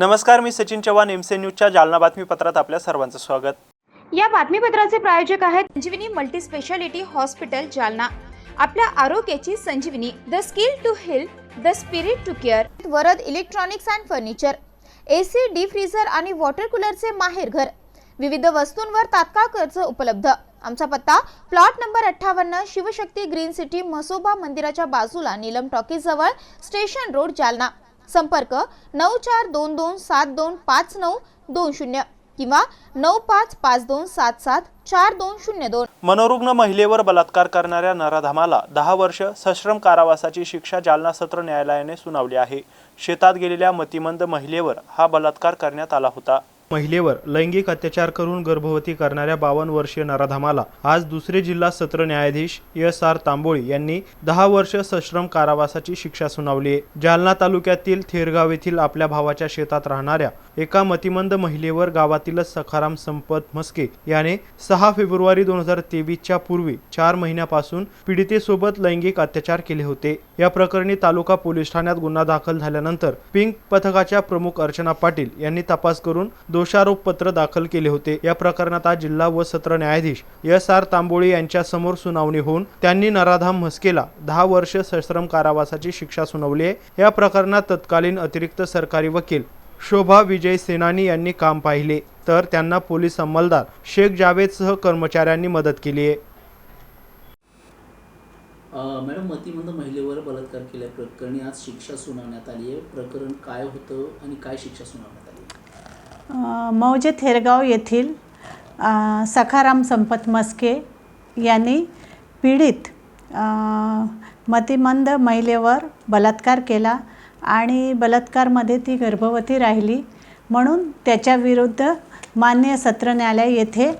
नमस्कार मी सचिन चव्हाण एमसे न्यूजच्या जालना बातमीपत्रात आपल्या सर्वांचं स्वागत. या बातमीपत्राचे प्रायोजक आहेत Sanjivani multi speciality hospital Jalna. आपल्या आरोग्याची संजीवनी the skill to heal the spirit to care. Varad electronics and furniture A C D freezer आणि वॉटर कूलरचे माहेर घर. विविध वस्तूंवर तात्काळ कर्ज उपलब्ध. आमचा पत्ता प्लॉट नंबर अठ्ठावन्न शिवशक्ती ग्रीन सिटी म्हसोबा मंदिराच्या बाजूला नीलम टॉकीजवळ स्टेशन रोड जालना. संपर्क नऊ चार दोन दोन सात दोन पाच नऊ दोन शून्य किंवा नऊ पाच पाच दोन सात सात चार दोन शून्य दोन. मनोरुग्ण महिलेवर बलात्कार करणाऱ्या नराधामाला दहा वर्ष सश्रम कारावासाची शिक्षा जालना सत्र न्यायालयाने सुनावली आहे. शेतात गेलेल्या मतिमंद महिलेवर हा बलात्कार करण्यात आला होता. महिलेवर लैंगिक अत्याचार करून गर्भवती करणाऱ्या बावन्न वर्षीय नराधमाला आज दुसरे जिल्हा सत्र न्यायाधीश एस आर तांबोळी यांनी दहा वर्ष सश्रम कारावासाची शिक्षा सुनावली आहे. जालना तालुक्यातील थेरगाव येथील आपल्या भावाच्या शेतात राहणाऱ्या एका मतिमंद महिलेवर गावातीलच सखाराम संपत म्हस्के याने सहा फेब्रुवारी दोन हजार तेवीसच्या पूर्वी चार महिन्यापासून पीडितेसोबत लैंगिक अत्याचार केले होते. या प्रकरणी तालुका पोलीस ठाण्यात गुन्हा दाखल झाल्यानंतर पिंक पथकाच्या प्रमुख अर्चना पाटील यांनी तपास करून दोषारोप पत्र दाखल केले होते. या प्रकरणात आज जिल्हा व सत्र न्यायाधीश एस आर तांबोळी यांच्या समोर सुनावणी होऊन त्यांनी नराधाम म्हस्केला दहा वर्ष सश्रम कारावासाची शिक्षा सुनावली आहे. या प्रकरणात तत्कालीन अतिरिक्त सरकारी वकील शोभा विजय सेनानी यांनी काम पाहिले तर त्यांना पोलीस अंमलदार शेख जावेदसह कर्मचाऱ्यांनी मदत केली आहे. अ, मॅडम मतिमंद महिलेवर बलात्कार केल्या प्रकरणी आज शिक्षा सुनावण्यात आली आहे. प्रकरण काय होतं आणि काय शिक्षा सुनावण्यात आली? अ, मौजे थेरगाव येथील सखाराम संपत मस्के यांनी पीडित अ, मतिमंद महिलेवर बलात्कार केला. आणि बलात्कारमध्ये ती गर्भवती राहिली. म्हणून त्याच्याविरुद्ध मान्य सत्र न्यायालय येथे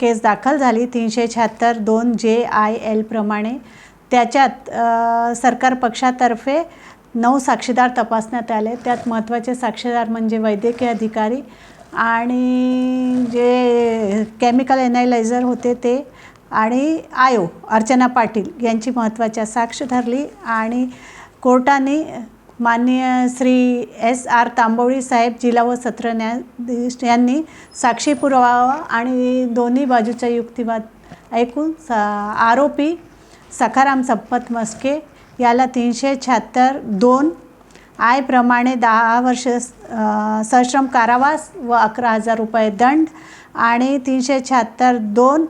केस दाखल झाली. तीनशे शहात्तर दोन जे आय एल प्रमाणे. त्याच्यात सरकार पक्षातर्फे नऊ साक्षीदार तपासण्यात आले. त्यात महत्त्वाचे साक्षीदार म्हणजे वैद्यकीय अधिकारी आणि जे केमिकल एनालायझर होते ते आणि आयो अर्चना पाटील यांची महत्त्वाच्या साक्ष धरली आणि कोर्टाने माननीय श्री एस आर तांबोळी साहेब जिल्हा व सत्र न्यायाधीश यांनी साक्षी पुरावा आणि दोन्ही बाजूचा युक्तिवाद ऐकून सा आरोपी सखाराम संपत मस्के याला तीनशे शहात्तर दोन आयप्रमाणे दहा वर्ष सश्रम कारावास व अकरा हजार रुपये दंड आणि तीनशे शहात्तर दोन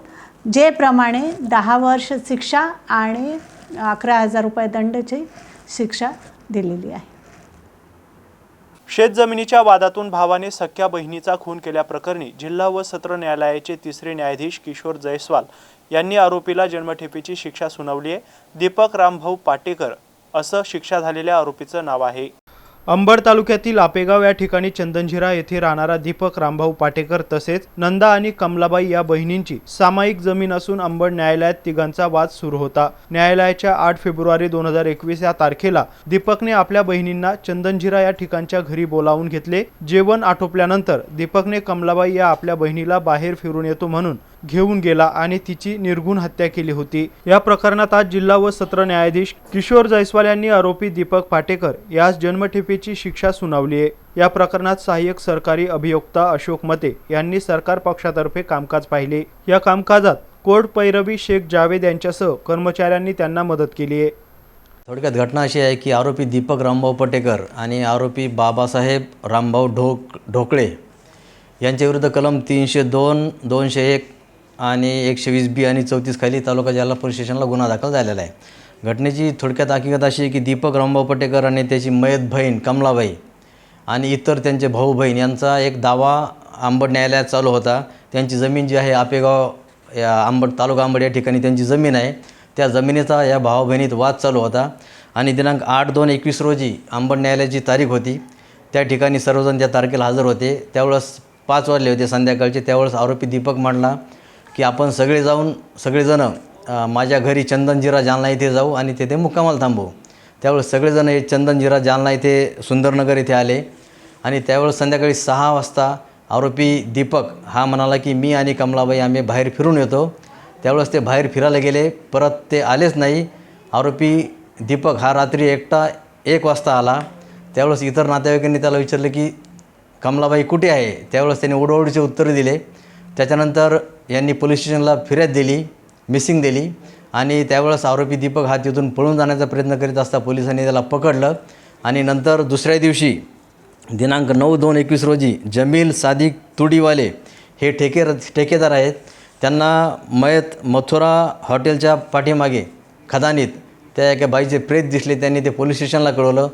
जे प्रमाणे दहा वर्ष शिक्षा आणि अकरा हजार रुपये दंडची शिक्षा दिलेली आहे. शेतजमिनीच्या वादातून भावाने सख्या बहिणीचा खून केल्याप्रकरणी जिल्हा व सत्र न्यायालयाचे तिसरे न्यायाधीश किशोर जयस्वाल यांनी आरोपीला जन्मठेपेची शिक्षा सुनावली आहे. दीपक रामभाऊ पाटेकर असं शिक्षा झालेल्या आरोपीचं नाव आहे. अंबड तालुक्यातील आपेगाव या ठिकाणी चंदनझिरा येथे राहणारा दीपक रामभाऊ पाटेकर तसेच नंदा आणि कमलाबाई या बहिणींची सामायिक जमीन असून अंबड न्यायालयात तिघांचा वाद सुरू होता. न्यायालयाच्या आठ फेब्रुवारी दोन हजार एकवीस या तारखेला दीपकने आपल्या बहिणींना चंदनझिरा या ठिकाणच्या घरी बोलावून घेतले. जेवण आटोपल्यानंतर दीपकने कमलाबाई या आपल्या बहिणीला बाहेर फिरून येतो म्हणून घेऊन गेला आणि तिची निर्घुण हत्या केली होती. या प्रकरणात आज जिल्हा व सत्र न्यायाधीश किशोर जयस्वाल यांनी आरोपी दीपक पाटेकर यास जन्मठेपेची शिक्षा सुनावली आहे. या प्रकरणात सहाय्यक सरकारी अभियोक्ता अशोक मते यांनी सरकार पक्षातर्फे कामकाज पाहिले. या कामकाजात कोर्ट पैरवी शेख जावेद यांच्यासह कर्मचाऱ्यांनी त्यांना मदत केली आहे. थोडक्यात घटना अशी आहे की आरोपी दीपक रामभाऊ पटेकर आणि आरोपी बाबासाहेब रामभाऊ ढोक ढोकळे यांच्याविरुद्ध कलम तीनशे दोन दोनशे एक आणि एकशे वीस बी आणि चौतीस खाली तालुका जिल्हा पोलीस स्टेशनला गुन्हा दाखल झालेला आहे. घटनेची थोडक्यात हकीकत अशी आहे की दीपक रामभाऊ पटेकर आणि त्याची मयत बहीण कमलाबाई आणि इतर त्यांचे भाऊ बहीण यांचा एक दावा आंबड न्यायालयात चालू होता. त्यांची जमीन जी आहे आपेगाव या आंबड तालुका आंबड या ठिकाणी त्यांची जमीन आहे. त्या जमिनीचा या भाऊ बहिणीत वाद चालू होता आणि दिनांक आठ दोन एकवीस रोजी आंबड न्यायालयाची तारीख होती. त्या ठिकाणी सर्वजण त्या तारखेला हजर होते. त्यावेळेस पाच वाजले होते संध्याकाळचे. त्यावेळेस आरोपी दीपक मांडला की आपण सगळे जाऊन सगळेजणं माझ्या घरी चंदनजिरा जालना इथे जाऊ आणि तिथे मुक्कामाला थांबू. त्यावेळेस सगळेजण हे चंदनजिरा जालना इथे सुंदरनगर इथे आले. आणि त्यावेळेस संध्याकाळी सहा वाजता आरोपी दीपक हा म्हणाला की मी आणि कमलाबाई आम्ही बाहेर फिरून येतो. त्यावेळेस ते बाहेर फिरायला गेले. परत ते आलेच नाही. आरोपी दीपक हा रात्री एकटा एक वाजता आला. त्यावेळेस इतर नातेवाईकांनी त्याला विचारलं की कमलाबाई कुठे आहे? त्यावेळेस त्याने ओढवडीचे उत्तर दिले. त्याच्यानंतर यांनी पोलीस स्टेशनला फिर्याद दिली मिसिंग दिली आणि त्यावेळेस आरोपी दीपक हा तिथून पळून जाण्याचा प्रयत्न करीत असता पोलिसांनी त्याला पकडलं आणि नंतर दुसऱ्या दिवशी दिनांक नऊ दोन एकवीस रोजी जमील सादिक तुडीवाले हे ठेके ठेकेदार आहेत. त्यांना मयत मथुरा हॉटेलच्या पाठीमागे खदानीत त्या एका बाईचे प्रेत दिसले. त्यांनी ते पोलीस स्टेशनला कळवलं.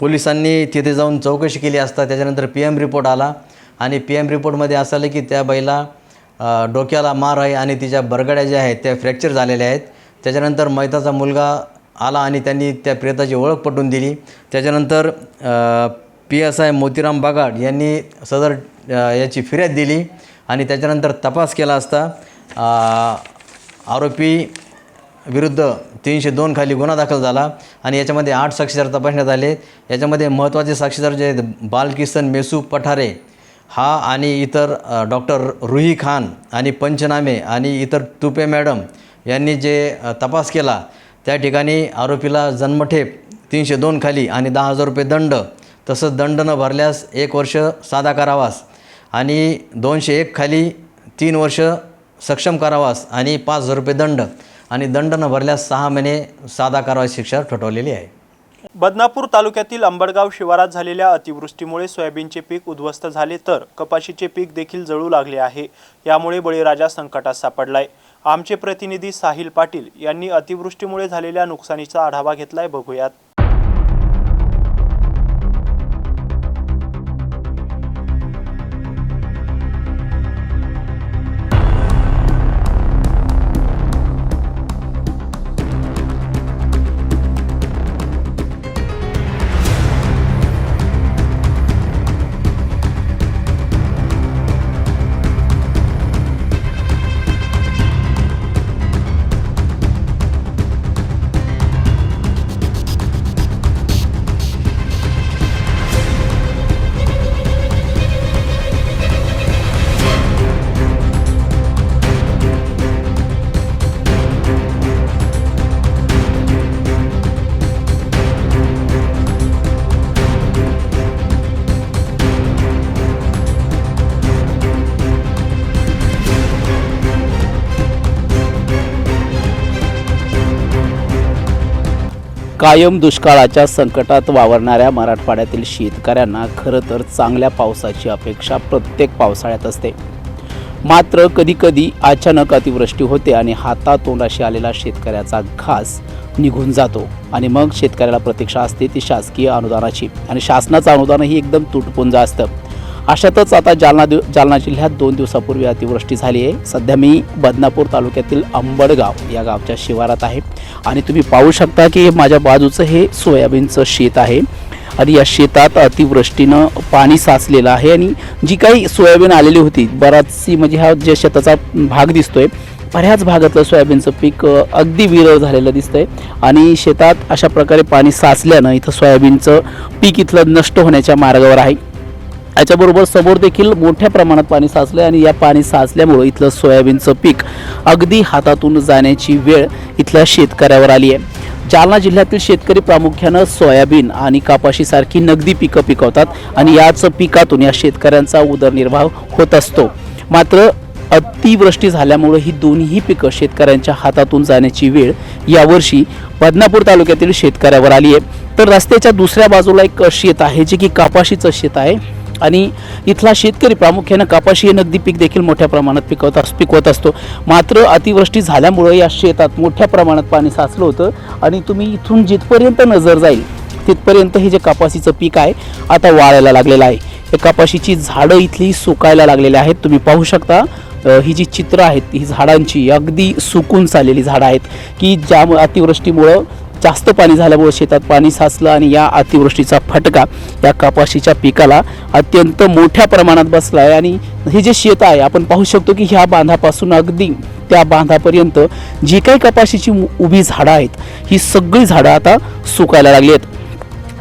पोलिसांनी तिथे जाऊन चौकशी केली असता त्याच्यानंतर पी एम रिपोर्ट आला आणि पी एम रिपोर्टमध्ये असं आलं की त्या बाईला डोक्याला मार आहे आणि तिच्या बरगड्या ज्या आहेत त्या फ्रॅक्चर झालेल्या आहेत. त्याच्यानंतर मैताचा मुलगा आला आणि त्यांनी त्या प्रेताची ओळख पटवून दिली. त्याच्यानंतर P S I Motiram Bagad यांनी सदर याची फिर्याद दिली आणि त्याच्यानंतर तपास केला असता आरोपी विरुद्ध तीनशे दोन खाली गुन्हा दाखल झाला आणि याच्यामध्ये आठ साक्षीदार तपासण्यात आले. याच्यामध्ये महत्त्वाचे साक्षीदार जे आहेत बालकिसन मेसू पठारे हा आणि इतर डॉक्टर रुही खान आणि पंचनामे आणि इतर तुपे मॅडम यांनी जे तपास केला त्या ठिकाणी आरोपीला जन्मठेप तीनशे दोन खाली आणि दहा हजार रुपये दंड तसंच दंड न भरल्यास एक वर्ष साधा कारावास आणि दोनशे एक खाली तीन वर्ष सक्षम कारावास आणि पाच हजार रुपये दंड आणि दंड न भरल्यास सहा महिने साधा कारावास शिक्षा ठोठावलेली आहे. बदनापूर तालुक्यातील अंबडगाव शिवारात झालेल्या अतिवृष्टीमुळे सोयाबीनचे पीक उद्ध्वस्त झाले तर कपाशीचे पीक देखील जळू लागले आहे. यामुळे बळीराजा संकटात सापडलाय. आमचे प्रतिनिधी साहिल पाटील यांनी अतिवृष्टीमुळे झालेल्या नुकसानीचा आढावा घेतलाय. बघूयात. कायम दुष्काळाच्या संकटात वावरणाऱ्या मराठवाड्यातील शेतकऱ्यांना खरं तर चांगल्या पावसाची अपेक्षा प्रत्येक पावसाळ्यात असते. मात्र कधीकधी अचानक अतिवृष्टी होते आणि हातातोंडाशी आलेला शेतकऱ्याचा घास निघून जातो आणि मग शेतकऱ्याला प्रतीक्षा असते ती शासकीय अनुदानाची. आणि शासनाचं अनुदानही एकदम तुटपुंज असतं. अशातच आता जालना दिव जालना जिल्ह्यात दोन दिवसापूर्वी अतिवृष्टी झाली आहे. सध्या मी बदनापूर तालुक्यातील अंबडगाव या गावच्या शिवारात आहे. आणि तुम्ही पाहू शकता की माझ्या बाजूचं हे सोयाबीनचं शेत आहे. आणि या शेतात अतिवृष्टीनं पाणी साचलेलं आहे. आणि जी काही सोयाबीन आलेली होती बराचशी म्हणजे हा जे शेताचा भाग दिसतोय बऱ्याच भागातलं सोयाबीनचं पीक अगदी विरळ झालेलं दिसतंय. आणि शेतात अशा प्रकारे पाणी साचल्यानं इथं सोयाबीनचं पीक इथलं नष्ट होण्याच्या मार्गावर आहे. याच्याबरोबर समोर देखील मोठ्या प्रमाणात पाणी साचलं आणि या पाणी साचल्यामुळं इथलं सोयाबीनचं पीक अगदी हातातून जाण्याची वेळ इथल्या शेतकऱ्यावर आली आहे जालना जिल्ह्यातील शेतकरी प्रामुख्यानं सोयाबीन आणि कापाशीसारखी नगदी पिकं पिकवतात आणि याच पिकातून या शेतकऱ्यांचा उदरनिर्वाह होत असतो. मात्र अतिवृष्टी झाल्यामुळे ही दोन्ही पिकं शेतकऱ्यांच्या हातातून जाण्याची वेळ यावर्षी बदनापूर तालुक्यातील शेतकऱ्यावर आली आहे तर रस्त्याच्या दुसऱ्या बाजूला एक शेत आहे जे की कापाशीचं शेत आहे. आणि इथला शेतकरी प्रामुख्यानं कापाशी हे नगदी पीक देखील मोठ्या प्रमाणात पिकवत अस पिकवत असतो. मात्र अतिवृष्टी झाल्यामुळं या शेतात मोठ्या प्रमाणात पाणी साचलं होतं आणि तुम्ही इथून जिथपर्यंत नजर जाईल तिथपर्यंत हे जे कापाशीचं पीक आहे आता वाळायला लागलेलं आहे. हे कापाशीची झाडं इथली सुकायला लागलेली आहेत. तुम्ही पाहू शकता ही जी चित्र आहेत ही झाडांची अगदी सुकून चाललेली झाडं आहेत की ज्या अतिवृष्टीमुळं जास्त पाणी झाल्यामुळे शेतात पाणी साचलं आणि या अतिवृष्टीचा फटका या कपाशीच्या पिकाला अत्यंत मोठ्या प्रमाणात बसला आहे. आणि हे जे शेत आहे आपण पाहू शकतो की ह्या बांधापासून अगदी त्या बांधापर्यंत जी काही कपाशीची उभी झाडं आहेत ही सगळी झाडं आता सुकायला लागली आहेत.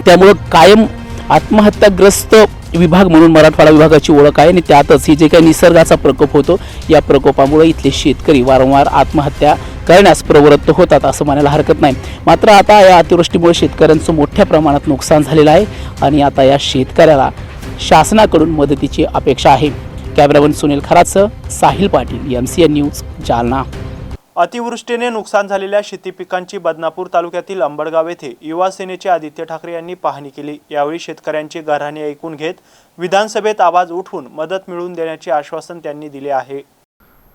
त्यामुळं कायम आत्महत्याग्रस्त विभाग म्हणून मराठवाडा विभागाची ओळख आहे आणि त्यातच ही जे काही निसर्गाचा प्रकोप होतो या प्रकोपामुळे इथले शेतकरी वारंवार आत्महत्या करण्यास प्रवृत्त होतात असं म्हणायला हरकत नाही. मात्र आता या अतिवृष्टीमुळे शेतकऱ्यांचं मोठ्या प्रमाणात नुकसान झालेलं आहे आणि आता या शेतकऱ्याला शासनाकडून मदतीची अपेक्षा आहे. Cameraman Sunil खराचं Sahil Patil M C N news Jalna. अतिवृष्टीने नुकसान झालेल्या शेती पिकांची बदनापूर तालुक्यातील अंबडगाव येथे युवा सेनेचे आदित्य ठाकरे यांनी पाहणी केली. यावेळी शेतकऱ्यांची घराणे ऐकून घेत विधानसभेत आवाज उठवून मदत मिळवून देण्याचे आश्वासन त्यांनी दिले आहे.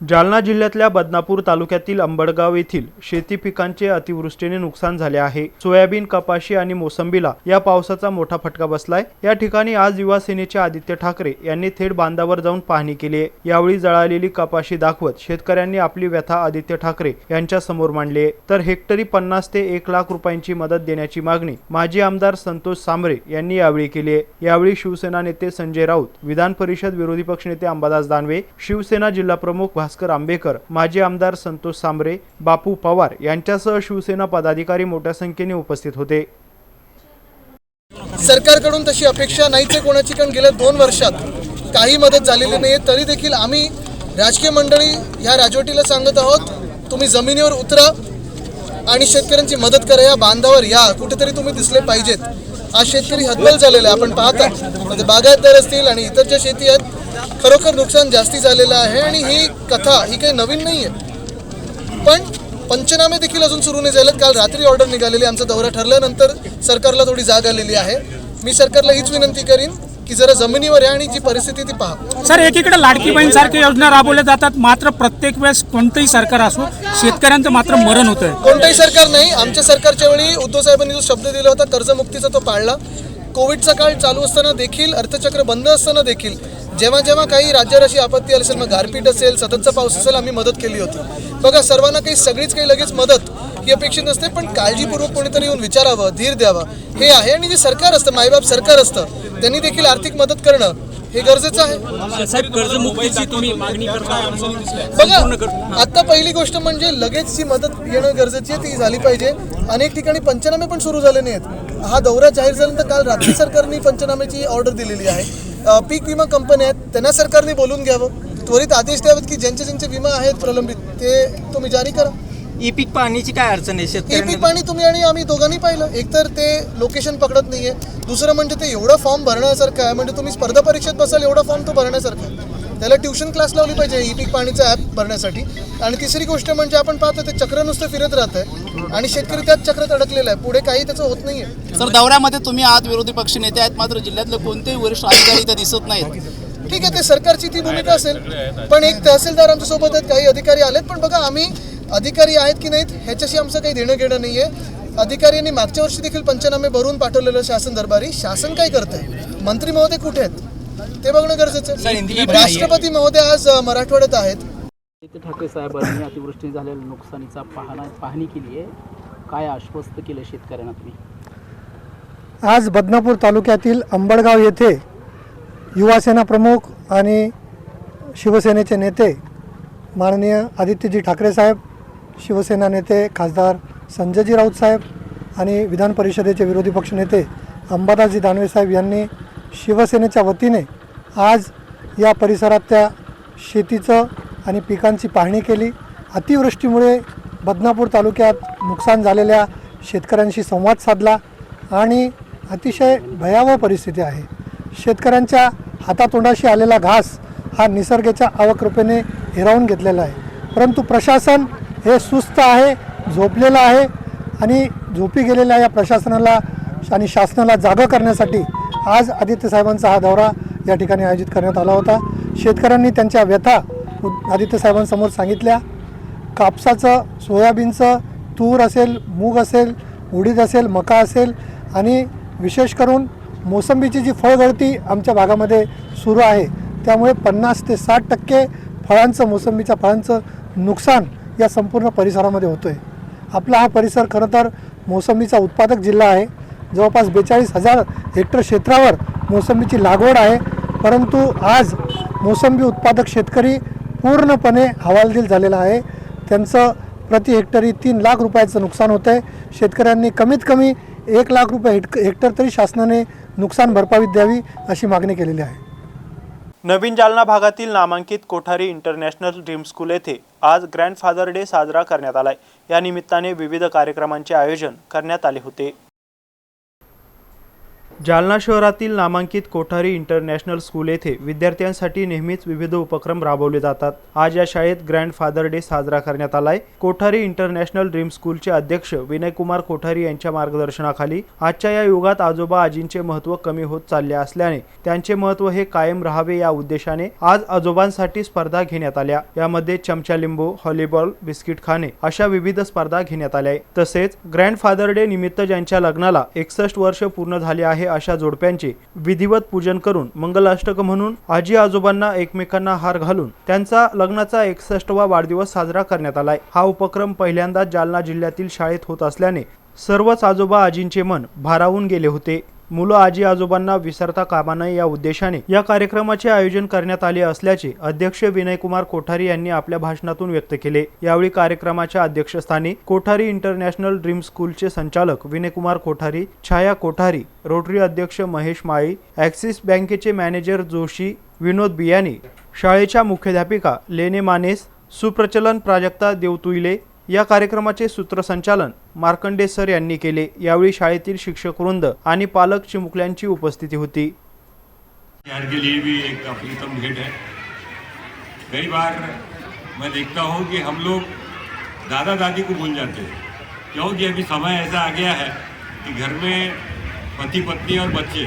जालना जिल्ह्यातल्या बदनापूर तालुक्यातील अंबडगाव येथील शेती पिकांचे अतिवृष्टीने नुकसान झाले आहे. सोयाबीन कपाशी आणि मोसंबीला या पावसाचा मोठा फटका बसलाय. या ठिकाणी आज युवा सेनेचे आदित्य ठाकरे यांनी थेट बांधावर जाऊन पाहणी केली आहे. यावेळी जळालेली कपाशी दाखवत शेतकऱ्यांनी आपली व्यथा आदित्य ठाकरे यांच्या समोर मांडली आहे. तर हेक्टरी पन्नास ते एक लाख रुपयांची मदत देण्याची मागणी माजी आमदार संतोष सांबरे यांनी यावेळी केली आहे. यावेळी शिवसेना नेते संजय राऊत विधान परिषद विरोधी पक्षनेते अंबादास दानवे शिवसेना जिल्हा प्रमुख भास्कर आंबेकर माजी आमदार संतोष सांबरे बापू पवार यांच्यासह शिवसेना पदाधिकारी मोठ्या संख्येने उपस्थित होते. सरकारकडून तशी अपेक्षा नाहीच आहे कोणाची कारण गेल्या दोन वर्षात काही मदत झालेली नाही आहे तरी देखील आम्ही राजकीय मंडळी ह्या राजवटीला सांगत आहोत तुम्ही जमिनीवर उतरा आणि शेतकऱ्यांची मदत करा. या बांधावर या. कुठेतरी तुम्ही दिसले पाहिजेत. आज शेतकरी हतबल झालेला आहे. आपण पाहता. म्हणजे बागायतदार असतील आणि इतर ज्या शेती आहेत खरोखर नुकसान जास्ती झालेलं आहे आणि ही कथा ही काही नवीन नाही आहे पण पंचनामे देखील अजून सुरू नाही झालेत. काल रात्री ऑर्डर निघालेली आमचा दौरा ठरल्यानंतर सरकारला थोडी जाग आलेली आहे. मी सरकारला हीच विनंती करीन की जरा जमिनीवर या आणि जी परिस्थिती ती पहा. सर एकीकडे लाडकी बहीण सारख्या योजना राबवल्या जातात मात्र प्रत्येक वेळेस कोणतंही सरकार असो शेतकऱ्यांचं मात्र मरण होतंय. कोणतंही सरकार नाही आमच्या सरकारच्या वेळी उद्धव साहेबांनी जो शब्द दिला होता कर्जमुक्तीचा तो पाळला. कोविडचा काळ चालू असताना देखील अर्थचक्र बंद असताना देखील जेव्हा जेव्हा काही राज्यावर अशी आपत्ती आली असेल मग गारपीट असेल सततचा पाऊस असेल आम्ही मदत केली होती. बघा सर्वांना काही सगळीच काही लगेच मदत ही अपेक्षित नसते पण काळजीपूर्वक कोणीतरी येऊन विचारावं धीर द्यावं. हे आहे आणि जे सरकार असतं मायबाप सरकार असतं त्यांनी देखील आर्थिक मदत करणं हे गरजेचं आहे. बघा आता पहिली गोष्ट म्हणजे लगेच जी मदत येणं गरजेची आहे ती झाली पाहिजे. अनेक ठिकाणी पंचनामे पण सुरू झाले नाहीत. हा दौरा जाहीर झाल्यानंतर काल रात्री सरकारने पंचनाम्याची ऑर्डर दिलेली आहे. पीक विमा कंपन्या आहेत त्यांना सरकारने बोलून घ्यावं. त्वरित आदेश द्यावेत की ज्यांचे ज्यांचे विमा आहेत प्रलंबित ते तुम्ही जारी करा. ई पीक पाहण्याची काय अडचण आहे शेतकऱ्यांना? पीक पाणी तुम्ही आणि आम्ही दोघांनी पाहिलं. एकतर ते लोकेशन पकडत नाहीये. दुसरं म्हणजे ते एवढं फॉर्म भरण्यासारखं आहे म्हणजे तुम्ही स्पर्धा परीक्षेत बसाल एवढा फॉर्म तो भरण्यासारखा आहे. त्याला ट्युशन क्लास लावली पाहिजे ई पीक पाणीचा ॲप भरण्यासाठी. आणि तिसरी गोष्ट म्हणजे आपण पाहतो ते चक्र नुसतं फिरत राहत आहे आणि शेतकरी त्याच चक्रात अडकलेला आहे. पुढे काही त्याचं होत नाहीये. सर दौऱ्यामध्ये तुम्ही आज विरोधी पक्ष नेते आहेत. मात्र जिल्ह्यातले कोणतेही वरिष्ठ अधिकारी इथे दिसत नाहीत. ठीक आहे ते सरकारची ती भूमिका असेल. पण एक तहसीलदार आमच्यासोबत आहेत. काही अधिकारी आलेत. पण बघा आम्ही अधिकारी आहेत की नाहीत ह्याच्याशी आमचं काही देणं घेणं नाही आहे अधिकाऱ्यांनी मागच्या वर्षी देखील पंचनामे भरून पाठवलेलं शासन दरबारी. शासन काय करतंय? मंत्री महोदय कुठे आहेत? ते बघणं गरजेचं आहे. राष्ट्रपती महोदय आज मराठवाड्यात आहेत. आदित्य ठाकरे साहेबांनी अतिवृष्टी झालेल्या नुकसानीचा पाहणा पाहणी केली आहे. काय आश्वस्त केलं शेतकऱ्यांना तुम्ही? आज बदनापूर तालुक्यातील अंबडगाव येथे युवासेना प्रमुख आणि शिवसेनेचे नेते माननीय आदित्यजी ठाकरे साहेब शिवसेना नेते खासदार संजयजी राऊत साहेब आणि विधान परिषदेचे विरोधी पक्षनेते अंबादासजी दानवे साहेब यांनी शिवसेनेच्या वतीने आज या परिसरात त्या शेतीचं आणि पिकांची पाहणी केली. अतिवृष्टीमुळे बदनापूर तालुक्यात नुकसान झालेल्या शेतकऱ्यांशी संवाद साधला आणि अतिशय भयावह परिस्थिती आहे. शेतकऱ्यांच्या हातातोंडाशी आलेला घास हा निसर्गाच्या आवकृपेने हिरावून घेतलेला आहे. परंतु प्रशासन हे सुस्त आहे झोपलेलं आहे आणि झोपी गेलेल्या या प्रशासनाला आणि शासनाला जागं करण्यासाठी आज आदित्य साहेबांचा हा दौरा या ठिकाणी आयोजित करण्यात आला होता. शेतकऱ्यांनी त्यांच्या व्यथा उ- आदित्य साहेबांसमोर सांगितल्या. कापसाचं सोयाबीनचं तूर असेल मूग असेल उडीद असेल मका असेल आणि विशेष करून मोसंबीची जी फळगळती आमच्या भागामध्ये सुरू आहे त्यामुळे पन्नास ते साठ टक्के फळांचं मोसंबीच्या फळांचं नुकसान या संपूर्ण परिसरामध्ये होतो आहे आपला हा परिसर खरं तर मोसंबीचा उत्पादक जिल्हा आहे. जवळपास बेचाळीस हजार हेक्टर क्षेत्रावर मोसंबीची लागवड आहे. परंतु आज मोसंबी उत्पादक शेतकरी पूर्णपणे हवालदिल झालेला आहे. त्यांचं प्रति हेक्टरी तीन लाख रुपयाचं नुकसान होतं आहे शेतकऱ्यांनी कमीत कमी एक लाख रुपये हेक्ट हेक्टर तरी शासनाने नुकसान भरपाई द्यावी अशी मागणी केलेली आहे. नवीन जालना भागातील नामांकित कोठारी इंटरनॅशनल ड्रीम स्कूल येथे आज ग्रँडफादर डे साजरा करण्यात आलाय. या निमित्ताने विविध कार्यक्रमांचे आयोजन करण्यात आले होते. जालना शहरातील नामांकित कोठारी इंटरनॅशनल स्कूल येथे विद्यार्थ्यांसाठी नेहमीच विविध उपक्रम राबवले जातात. आज या शाळेत ग्रँड फादर डे साजरा करण्यात आलाय. कोठारी इंटरनॅशनल ड्रीम स्कूलचे अध्यक्ष विनयकुमार कोठारी यांच्या मार्गदर्शनाखाली आजच्या या युगात आजोबा आजींचे महत्त्व कमी होत चालले असल्याने त्यांचे महत्त्व हे कायम राहावे या उद्देशाने आज आजोबांसाठी स्पर्धा घेण्यात आल्या. यामध्ये चमचा लिंबू हॉलीबॉल बिस्किट खाणे अशा विविध स्पर्धा घेण्यात आल्या. तसेच ग्रँडफादर डे निमित्त ज्यांच्या लग्नाला एकसष्ट वर्ष पूर्ण झाले आहे अशा जोडप्यांचे विधिवत पूजन करून मंगलाष्टक म्हणून आजी आजोबांना एकमेकांना हार घालून त्यांचा लग्नाचा एकसष्टवा वाढदिवस साजरा करण्यात आलाय. हा उपक्रम पहिल्यांदाच जालना जिल्ह्यातील शाळेत होत असल्याने सर्वच आजोबा आजींचे मन भारावून गेले होते. मुलं आजी आजोबांना विसरता कामा नये या उद्देशाने या कार्यक्रमाचे आयोजन करण्यात आले असल्याचे अध्यक्ष विनयकुमार कोठारी यांनी आपल्या भाषणातून व्यक्त केले. यावेळी कार्यक्रमाच्या अध्यक्षस्थानी कोठारी इंटरनॅशनल ड्रीम स्कूलचे संचालक विनयकुमार कोठारी छाया कोठारी रोटरी अध्यक्ष महेश माळी ॲक्सिस बँकेचे मॅनेजर जोशी विनोद बियानी शाळेच्या मुख्याध्यापिका लेने मानेस सुप्रचलन प्राजक्ता देवतुईले या कार्यक्रमाचे सूत्रसंचालन मार्कंडे सर यांनी केले. यावेळी शाळेतील शिक्षक वृंद आणि पालक चिमुकल्यांची उपस्थिती होती. के लिए भी एक भेंट है। कई बार मैं देखता हूँ कि हम लोग दादा दादी को भूल जाते हैं। क्योंकि अभी समय ऐसा आ गया है कि घर में पति पत्नी और बच्चे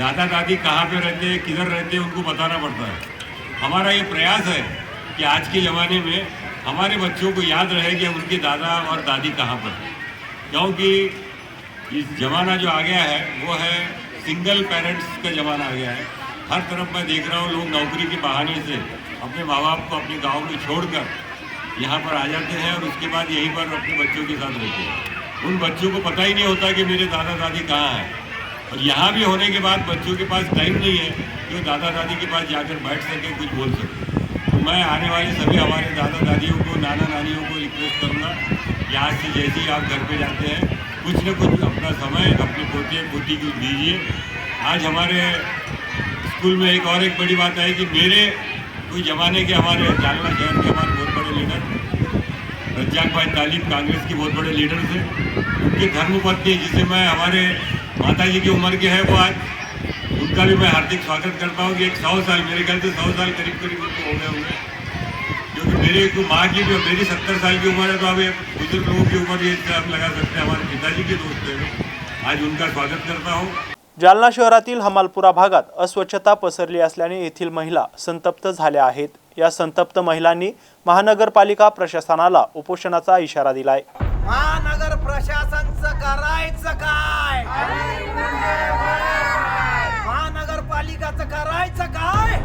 दादा दादी कहाँ पे रहते हैं किधर रहते हैं उनको बताना पड़ता है। हमारा ये प्रयास है कि आज के ज़माने में हमारे बच्चों को याद रहे कि उनके दादा और दादी कहाँ पर हैं। क्योंकि इस ज़माना जो आ गया है, वो है सिंगल पेरेंट्स का ज़माना आ गया है। हर तरफ़ मैं देख रहा हूँ, लोग नौकरी के बहाने से अपने माँ बाप को अपने गाँव में छोड़कर यहाँ पर आ जाते हैं और उसके बाद यहीं पर अपने बच्चों के साथ रहते हैं। उन बच्चों को पता ही नहीं होता कि मेरे दादा दादी कहाँ हैं। और यहाँ भी होने के बाद बच्चों के पास टाइम नहीं है कि वो दादा दादी के पास जाकर बैठ सके, कुछ बोल सके। मैं आने वाले सभी हमारे दादा दादियों को नाना नानियों को रिक्वेस्ट करूँगा यहाँ से जैसे ही आप घर पे जाते हैं, कुछ न कुछ अपना समय, अपने पोते पोती को दीजिए। आज हमारे स्कूल में एक और एक बड़ी बात आई कि मेरे कोई ज़माने के हमारे जालना शहर के हमारे बहुत बड़े लीडर रज्जाक भाई तालिब कांग्रेस के बहुत बड़े लीडर थे उनके धर्मपत्नी जिसे मैं, हमारे माता जी की उम्र के हैं, वो आज उनका भी मैं हार्दिक स्वागत करता हूँ कि एक सौ साल मेरे ख्याल से सौ साल करीब करीब उनको हो गए होंगे। क्योंकि मेरे को माँ की भी मेरी सत्तर साल की उम्र है तो ये बुजुर्ग लोगों की उम्र ये हम लगा सकते हैं हमारे पिताजी के दोस्त वो। आज उनका स्वागत करता हूँ। जालना शहरातील हमालपुरा भागात अस्वच्छता पसरली असल्याने येथील महिला संतप्त झाल्या आहेत. या संतप्त महिलांनी महानगरपालिका प्रशासनाला उपोषणाचा इशारा दिलाय. महानगर प्रशासनचं करायचं काय? करायचं काय?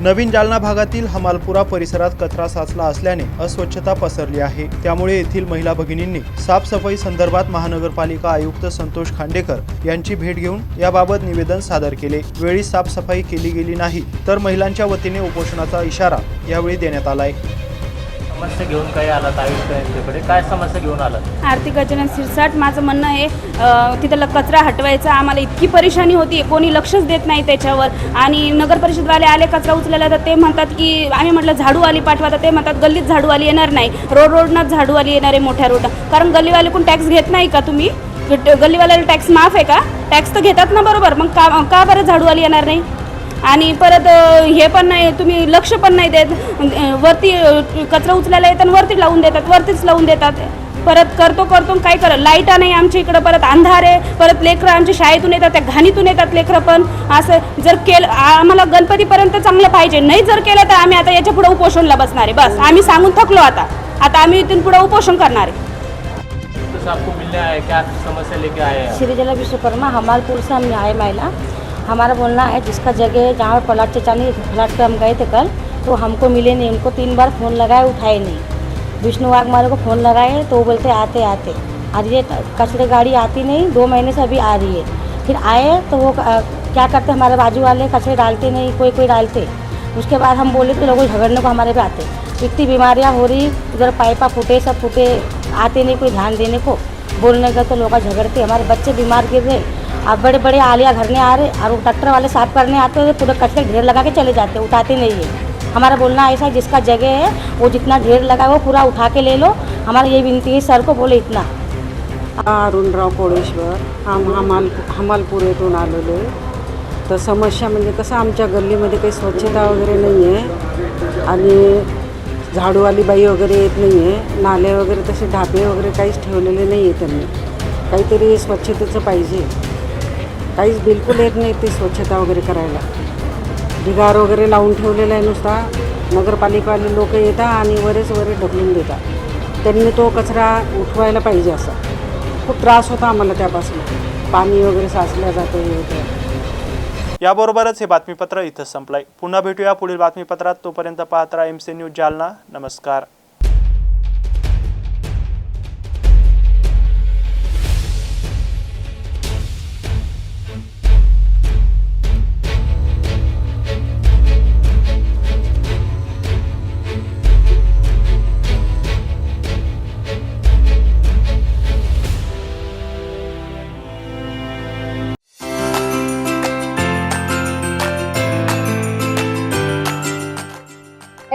नवीन जालना भागातील हमालपुरा परिसरात कचरा साचला असल्याने अस्वच्छता पसरली आहे. त्यामुळे येथील महिला भगिनींनी साफसफाई संदर्भात महानगरपालिका आयुक्त संतोष खांडेकर यांची भेट घेऊन याबाबत निवेदन सादर केले. वेळी साफसफाई केली गेली नाही तर महिलांच्या वतीने उपोषणाचा इशारा यावेळी देण्यात आलाय. समस्या घेऊन काय आलात आयुक्त यांच्याकडे काय समस्या घेऊन आलात आर्थिक गजानन सिरसाट माझं म्हणणं आहे अ, कचरा हटवायचा आम्हाला इतकी परेशानी होती कोणी लक्षच देत नाही त्याच्यावर. आणि नगर परिषदवाले आले कचरा उचलायला तर ते म्हणतात की आम्ही म्हटलं झाडूवाली पाठवा तर ते म्हणतात गल्लीत झाडूवाली येणार नाही. रोड रोडनंच झाडूवाली येणार आहे मोठ्या रोड कारण गल्लीवाले कोण टॅक्स घेत नाही का तुम्ही? गल्लीवाल्याला टॅक्स माफ आहे का? टॅक्स तर घेतात ना बरोबर. मग का का बरं झाडूवाली येणार नाही? आणि परत हे पण नाही तुम्ही लक्ष पण नाही देत. वरती कचरा उचलायला येतात वरती लावून देतात वरतीच लावून देतात. परत करतो करतो काय कर लाईटा नाही आमच्या इकडं परत अंधार आहे परत लेकरं आमच्या शाळेतून येतात त्या घाणीतून येतात लेकरं पण. असं जर केलं आम्हाला गणपतीपर्यंत चांगलं पाहिजे. नाही जर केलं तर आम्ही आता याच्यापुढे उपोषणला बसणार आहे बस. आम्ही सांगून थकलो आता. आता आम्ही इथून पुढे उपोषण करणार आहे. आपको मिलने आए क्या समस्या लेके आए हैं श्रीजला विश्वकर्मा हमालपुर से हम आए महिला। हमारा बोलना है, जिसका जगह है, जहाँ पर प्लाट चचानी प्लाट पर हम गए थे कल तो हमको मिले नहीं उनको तीन बार फ़ोन लगाए उठाए नहीं। विष्णु वाघमारे को फ़ोन लगाए तो वो बोलते, आते आते। और ये कचरे गाड़ी आती नहीं, दो महीने से अभी आ रही है। फिर आए तो वो क्या करते, हमारे बाजू वाले कचरे डालते नहीं, कोई कोई डालते। उसके बाद हम बोले तो लोग झगड़ने को हमारे पे आते। इतनी बीमारियाँ हो रही, उधर पाइपा फूटे, सब फूटे, आते नहीं, कोई ध्यान देने को। बोलने का तो लोग झगड़ते, हमारे बच्चे बीमार गिर रहे अब बड़े बड़े आलिया घरने आ रहे और ट्रैक्टर वाले साफ करने आते हैं पूरे कचरे ढेर लगा के चले जाते उठाते नहीं है। हमारा बोलना ऐसा है जिसका जगह है वो जितना ढेर लगा वो पूरा उठा के ले लो। हमारा ये विनती है सर को बोले इतना। अरुणराव कोळेश्वर हम हमाल हमालपूर येथून आलेलो आहे. तर समस्या म्हणजे कसं आमच्या गल्लीमध्ये काही स्वच्छता वगैरे नाही आहे आणि झाडूवाली बाई वगैरे येत नाही आहे. नाले वगैरे तसे ढापे वगैरे काहीच ठेवलेले नाही आहे त्यांनी. काहीतरी स्वच्छतेचं पाहिजे. काहीच बिलकुल येत नाही ते स्वच्छता वगैरे करायला. ढिगार वगैरे लावून ठेवलेला आहे नुसता. नगरपालिकावाले लोक येतात आणि वरेच वरे ढकलून देतात. त्यांनी तो कचरा उठवायला पाहिजे असं. खूप त्रास होता आम्हाला त्यापासून. पाणी वगैरे साचलं जातं हे होतं. याबरोबरच हे बातमीपत्र इथं संपलंय. पुन्हा भेटूया पुढील बातमीपत्रात. तोपर्यंत पाहत राहा एम सी न्यूज जालना. नमस्कार.